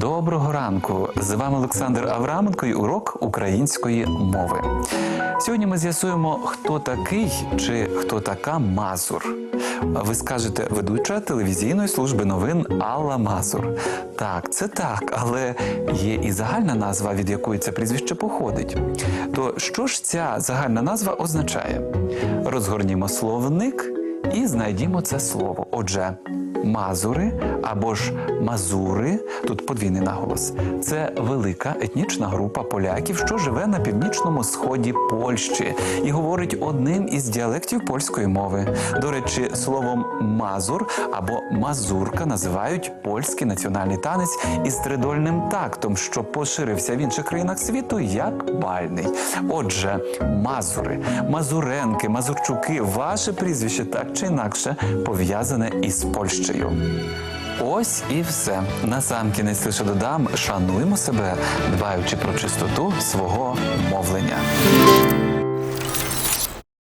Доброго ранку! З вами Олександр Авраменко і урок української мови. Сьогодні ми з'ясуємо, хто такий чи хто така Мазур. Ви скажете, ведуча телевізійної служби новин Алла Мазур. Так, це так, але є і загальна назва, від якої це прізвище походить. То що ж ця загальна назва означає? Розгорнімо словник і знайдімо це слово. Отже, Мазури або ж Мазури, тут подвійний наголос, це велика етнічна група поляків, що живе на північному сході Польщі і говорить одним із діалектів польської мови. До речі, словом мазур або мазурка називають польський національний танець із тридольним тактом, що поширився в інших країнах світу як бальний. Отже, мазури, мазуренки, мазурчуки, ваше прізвище так чи інакше пов'язане із Польщею. Ось і все. Насамкінець лише додам, шануємо себе, дбаючи про чистоту свого мовлення.